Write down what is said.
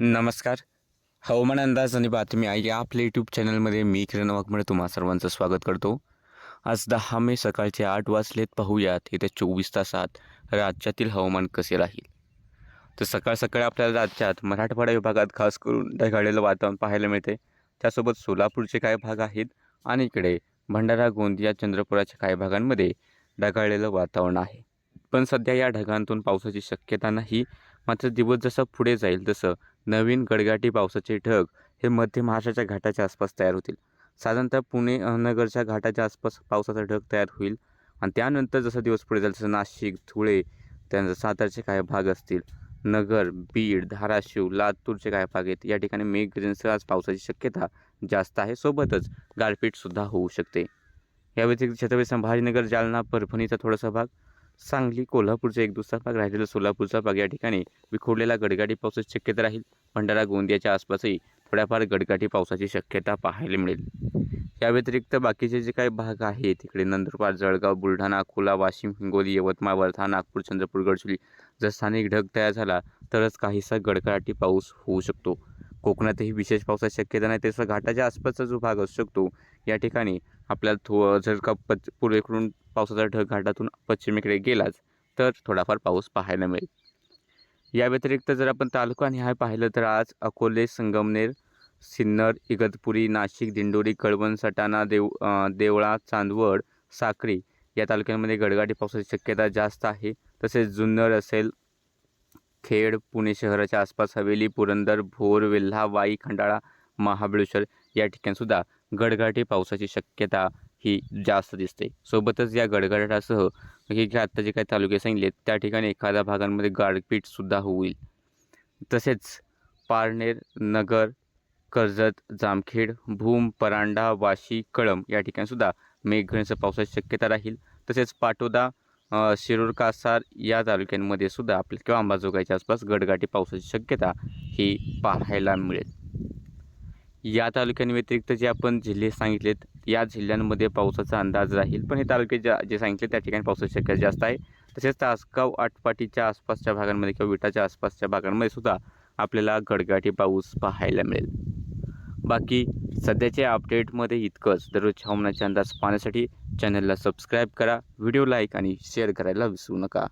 नमस्कार. हवामान अंदाज आणि बातमी या आपल्या यूट्यूब चॅनलमध्ये मी किरण वाघमळे तुम्हा सर्वांचं स्वागत करतो. आज दहा मे सकाळचे आठ वाजलेत. पाहूयात येत्या चोवीस तासात राज्यातील हवामान कसे राहील? तर सकाळ सकाळी आपल्याला राज्यात मराठवाडा विभागात खास करून ढगाळलेलं वातावरण पाहायला मिळते. त्यासोबत सोलापूरचे काही भाग आहेत आणि इकडे भंडारा गोंदिया चंद्रपुराच्या काही भागांमध्ये ढगाळलेलं वातावरण आहे. पण सध्या या ढगांतून पावसाची शक्यता नाही. मात्र दिवस जसं पुढे जाईल तसं नवीन गडगाटी पावसाचे ढग हे मध्य महाराष्ट्राच्या घाटाच्या आसपास तयार होतील. साधारणतः पुणे अहमदनगरच्या घाटाच्या आसपास पावसाचा ढग तयार होईल आणि त्यानंतर जसं दिवस पुढे जाईल तसं नाशिक धुळे त्यानंतर सातारचे काही भाग असतील. नगर बीड धाराशिव लातूरचे काही भाग आहेत. या ठिकाणी मेघगर्जनेसह आज पावसाची शक्यता जास्त आहे. सोबतच गारपीटसुद्धा होऊ शकते. या व्यतिरिक्त छत्रपती संभाजीनगर जालना परभणीचा थोडासा भाग सांगली कोल्हापूरचा एक दुसरा भाग राहिलेला सोलापूरचा भाग या ठिकाणी विखुरलेला गडगाडी पावसाची शक्यता राहील. भंडारा गोंदियाच्या आसपासही थोड्याफार गडगाडी पावसाची शक्यता पाहायला मिळेल. या व्यतिरिक्त बाकीचे जे काही भाग आहेत तिकडे नंदुरबार जळगाव बुलढाणा अकोला वाशिम हिंगोली यवतमाळ वर्धा नागपूर चंद्रपूर गडचिरोली जर स्थानिक ढग तयार झाला तरच काहीसा गडगडाटी पाऊस होऊ शकतो. कोकणातही विशेष पावसाची शक्यता नाही तसं घाटाच्या आसपासचा जो भाग असू शकतो या ठिकाणी आपल्याला थो जर का पच पूर्वेकडून पावसाचा ढग घाटातून पश्चिमेकडे गेलाच तर थोडाफार पाऊस पाहायला मिळेल. या व्यतिरिक्त जर आपण तालुका निहाय पाहिलं तर आज अकोले संगमनेर सिन्नर इगतपुरी नाशिक दिंडोरी कळवण सटाणा देव देवळा चांदवड साक्री या तालुक्यांमध्ये गडगाटी पावसाची शक्यता जास्त आहे. तसेच जुन्नर असेल खेड पुणे शहराच्या आसपास हवेली पुरंदर भोर वेल्हा वाई खंडाळा महाबळेश्वर या ठिकाणसुद्धा गडगडाटी पावसाची शक्यता ही जास्त दिसते. सोबतच या गडगडाटासह म्हणजे हे आत्ता जे काही तालुके सांगितले त्या ठिकाणी एखाद्या भागांमध्ये गारपीटसुद्धा होईल. तसेच पारनेर नगर कर्जत जामखेड भूम परांडा वाशी कळम या ठिकाणीसुद्धा मेघगणेचं पावसाची शक्यता राहील. तसेच पाटोदा शिरूर कासार या तालुक्यांमध्ये सुद्धा आपल्या किंवा अंबाजोगाईच्या आसपास गडगाटी पावसाची शक्यता ही पाहायला मिळेल. या तालुक्यांव्यतिरिक्त जे आपण जिल्हे सांगितलेत या जिल्ह्यांमध्ये पावसाचा अंदाज राहील. पण हे तालुके ज्या जे सांगितले त्या ठिकाणी पावसाची शक्यता जास्त आहे. तसेच तासगाव आटपाटीच्या आसपासच्या भागांमध्ये किंवा विटाच्या आसपासच्या भागांमध्ये सुद्धा आपल्याला गडगाटी पाऊस पाहायला मिळेल. बाकी सध्याच्या अपडेटमध्ये इतकंच. दररोजच्या हवामानाचे अंदाज पाहण्यासाठी चॅनलला सबस्क्राईब करा व्हिडिओ लाईक आणि शेअर करायला विसरू नका.